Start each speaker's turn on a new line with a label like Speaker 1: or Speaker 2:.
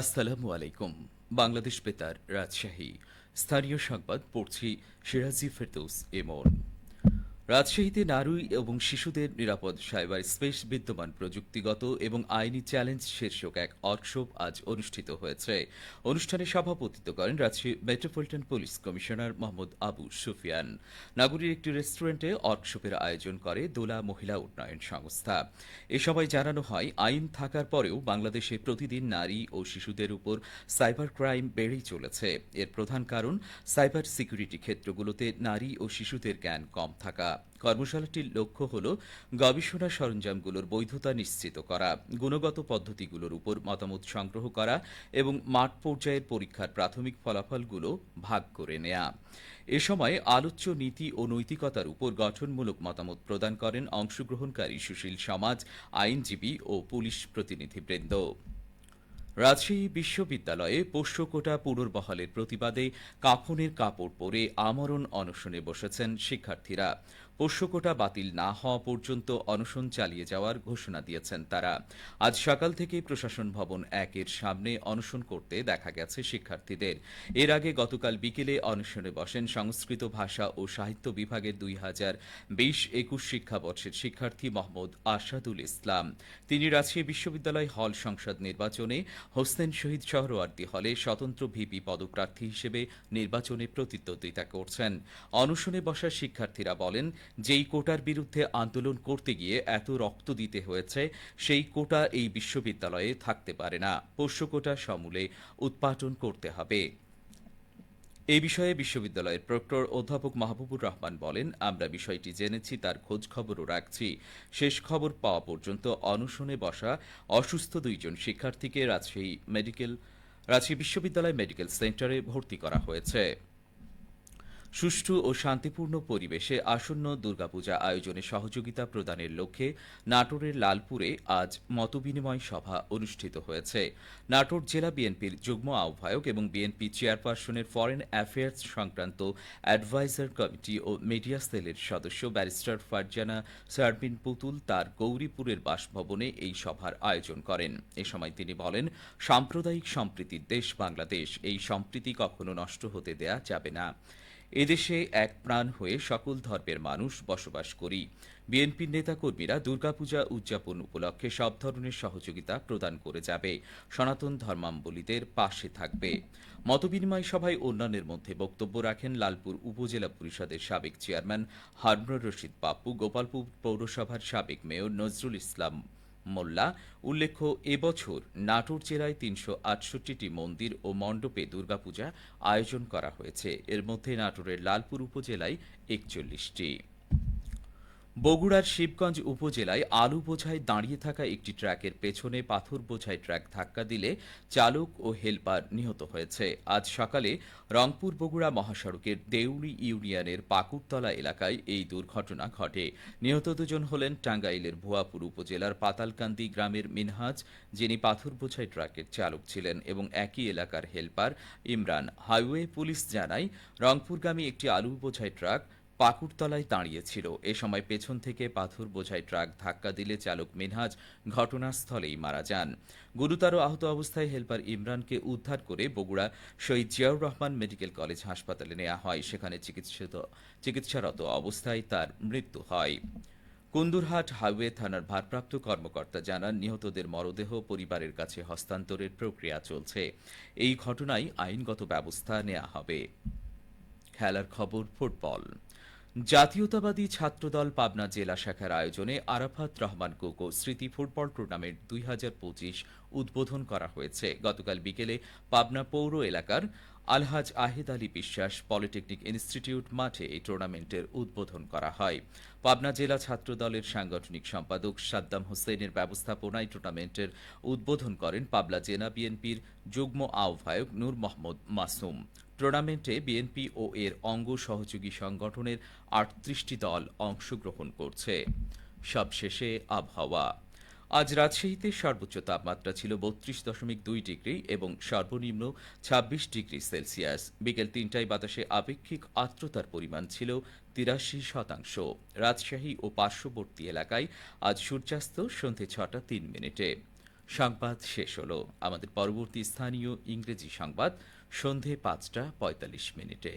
Speaker 1: আসসালামু আলাইকুম। বাংলাদেশ বেতার রাজশাহী। স্থানীয় সংবাদ পড়ছি সিরাজি ফেরদৌস এমন রাজশাহীতে নারী এবং শিশুদের নিরাপদ সাইবার স্পেস বিদ্যমান প্রযুক্তিগত এবং আইনি চ্যালেঞ্জ শীর্ষক এক ওয়ার্কশপ আজ অনুষ্ঠিত হয়েছে। অনুষ্ঠানে সভাপতিত্ব করেন Rajshahi metropolitan police commissioner Mohammad Abu Sufian. নাগরীর একটি রেস্টুরেন্টে ওয়ার্কশপের আয়োজন করে দোলা মহিলা উন্নয়ন সংস্থা। এ সময় জানানো হয়, আইন থাকার পরেও বাংলাদেশে প্রতিদিন নারী ও শিশুদের উপর সাইবার ক্রাইম বেড়েই চলেছে। এর প্রধান কারণ, সাইবার সিকিউরিটি ক্ষেত্রগুলোতে নারী ও শিশুদের জ্ঞান কম থাকা। কর্মশালাটির লক্ষ্য হল গবেষণা সরঞ্জামগুলোর বৈধতা নিশ্চিত করা, গুণগত পদ্ধতিগুলোর উপর মতামত সংগ্রহ করা এবং মাঠ পর্যায়ের পরীক্ষার প্রাথমিক ফলাফলগুলো ভাগ করে নেয়া। এ সময় আলোচ্য নীতি ও নৈতিকতার উপর গঠনমূলক মতামত প্রদান করেন অংশগ্রহণকারী সুশীল সমাজ, আইনজীবী ও পুলিশ প্রতিনিধিবৃন্দ। রাজশাহী বিশ্ববিদ্যালয়ে পোষ্যকোটা পুনর্বহালের প্রতিবাদে কাফনের কাপড় পরে আমরণ অনশনে বসেছেন শিক্ষার্থীরা। পোষ্যকোটা বাতিল না হওয়া পর্যন্ত অনশন চালিয়ে যাওয়ার ঘোষণা দিয়েছেন তারা। আজ সকাল থেকেই প্রশাসন ভবন একের সামনে অনশন করতে দেখা গেছে শিক্ষার্থীদের। এর আগে গতকাল বিকেলে অনশনে বসেন সংস্কৃত ভাষা ও সাহিত্য বিভাগের দুই হাজার বিশ একুশ শিক্ষাবর্ষের শিক্ষার্থী মোহাম্মদ আশাদুল ইসলাম। তিনি রাজশাহী বিশ্ববিদ্যালয় হল সংসদ নির্বাচনে হোসেন শহীদ সহরওয়ার্দী হলে স্বতন্ত্র ভিপি পদপ্রার্থী হিসেবে নির্বাচনে প্রতিদ্বন্দ্বিতা করছেন। অনশনে বসা শিক্ষার্থীরা বলেন যেই কোটার বিরুদ্ধে আন্দোলন করতে গিয়ে এত রক্ত দিতে হয়েছে, সেই কোটা এই বিশ্ববিদ্যালয়ে থাকতে পারে না। পোষ্য কোটা সমূলে উৎপাটন করতে হবে। এই বিষয়ে বিশ্ববিদ্যালয়ের প্রক্টর অধ্যাপক মাহবুবুর রহমান বলেন, আমরা বিষয়টি জেনেছি, তার খোঁজ খবরও রাখছি। শেষ খবর পাওয়া পর্যন্ত অনশনে বসা অসুস্থ দুইজন শিক্ষার্থীকে রাজশাহী মেডিকেল, রাজশাহী বিশ্ববিদ্যালয় মেডিকেল সেন্টারে ভর্তি করা হয়েছে। সুষ্ঠু ও শান্তিপূর্ণ পরিবেশে আসন্ন দুর্গাপূজা আয়োজনে সহযোগিতা প্রদানের লক্ষ্যে নাটোরের লালপুরে আজ মতবিনিময় সভা অনুষ্ঠিত হয়েছে। নাটোর জেলা বিএনপির যুগ্ম আহ্বায়ক এবং বিএনপি চেয়ারপারসনের ফরেন অ্যাফেয়ার্স সংক্রান্ত অ্যাডভাইজার কমিটি ও মিডিয়া সেলের সদস্য ব্যারিস্টার ফারজানা সারবিন পুতুল তার গৌরীপুরের বাসভবনে এই সভার আয়োজন করেন। এ সময় তিনি বলেন, সাম্প্রদায়িক সম্প্রীতির দেশ বাংলাদেশ, এই সম্প্রীতি কখনো নষ্ট হতে দেয়া যাবে না। এদেশে এক প্রাণ হয়ে সকল ধর্মের মানুষ বসবাস করি। বিএনপির নেতাকর্মীরা দুর্গাপূজা উদযাপন উপলক্ষে সব ধরনের সহযোগিতা প্রদান করে যাবে। সনাতন ধর্মাবলীদের পাশে থাকবে। মতবিনিময় সভায় অন্যান্যের মধ্যে বক্তব্য রাখেন লালপুর উপজেলা পরিষদের সাবেক চেয়ারম্যান হারমর রশিদ পাপ্পু গোপালপুর পৌরসভার সাবেক মেয়র নজরুল ইসলাম। মোল্লা উল্লেখ্য এবছর নাটোর জেলায় তিনশো আটষট্টিটি মন্দির ও মণ্ডপে দুর্গাপূজা আয়োজন করা হয়েছে। এর মধ্যে নাটোরের লালপুর উপজেলায় একচল্লিশটি। বগুড়ার শিবগঞ্জ উপজেলায় আলু বোঝাই দাঁড়িয়ে থাকা একটি ট্রাকের পেছনে পাথর বোঝাই ট্রাক ধাক্কা দিলে চালক ও হেলপার নিহত হয়েছে। আজ সকালে রংপুর বগুড়া মহাসড়কের দেউড়ি ইউনিয়নের পাকুড়তলা এলাকায় এই দুর্ঘটনা ঘটে। নিহত দুজন হলেন টাঙ্গাইলের ভুয়াপুর উপজেলার পাতালকান্দি গ্রামের মিনহাজ, যিনি পাথর বোঝাই ট্রাকের চালক ছিলেন, এবং একই এলাকার হেলপার ইমরান। হাইওয়ে পুলিশ জানায়, রংপুরগামী একটি আলু বোঝাই ট্রাক পাকুড়তলায় দাঁড়িয়েছিল। এ সময় পেছন থেকে পাথর বোঝাই ট্রাক ধাক্কা দিলে চালক মিনহাজ ঘটনাস্থলেই মারা যান। গুরুতর আহত অবস্থায় হেলপার ইমরানকে উদ্ধার করে বগুড়া শহীদ জিয়াউর রহমান মেডিকেল কলেজ হাসপাতালে নেওয়া হয়। সেখানে চিকিৎসারত অবস্থায় তার মৃত্যু হয়। কুন্দুরহাট হাইওয়ে থানার ভারপ্রাপ্ত কর্মকর্তা জানান, নিহতদের মরদেহ পরিবারের কাছে হস্তান্তরের প্রক্রিয়া চলছে। এই ঘটনায় আইনগত ব্যবস্থা নেওয়া হবে। খেলার খবর, ফুটবল। জাতীয়তাবাদী ছাত্রদল পাবনা জেলা শাখার আয়োজনে আরাফাত রহমান কোকো স্মৃতি ফুটবল টুর্নামেন্ট দুই হাজার পঁচিশ উদ্বোধন করা হয়েছে। গতকাল বিকেলে পাবনা পৌর এলাকার আলহাজ আহিদ আলী বিশ্বাস পলিটেকনিক ইনস্টিটিউট মাঠে এই টুর্নামেন্টের উদ্বোধন করা হয়। পাবনা জেলা ছাত্র দলের সাংগঠনিক সম্পাদক সাদ্দাম হোসেনের ব্যবস্থাপনায় টুর্নামেন্টের উদ্বোধন করেন পাবনা জেলা বিএনপির যুগ্ম আহ্বায়ক নূর মোহাম্মদ মাসুম। টুর্নামেন্টে বিএনপি ও এর অঙ্গ সহযোগী সংগঠনের আটত্রিশটি দল অংশগ্রহণ করছে। সবশেষে আবহাওয়া। আজ রাজশাহীতে সর্বোচ্চ তাপমাত্রা ছিল বত্রিশ দশমিক দুই ডিগ্রি এবং সর্বনিম্ন ছাব্বিশ ডিগ্রি সেলসিয়াস। বিকেল তিনটায় বাতাসে আপেক্ষিক আর্দ্রতার পরিমাণ ছিল তিরাশি শতাংশ। রাজশাহী ও পার্শ্ববর্তী এলাকায় আজ সূর্যাস্ত সন্ধে ছটা তিন মিনিটে। সংবাদ শেষ হলো। আমাদের পরবর্তী স্থানীয় ইংরেজি সংবাদ সন্ধে পাঁচটা পঁয়তাল্লিশ মিনিটে।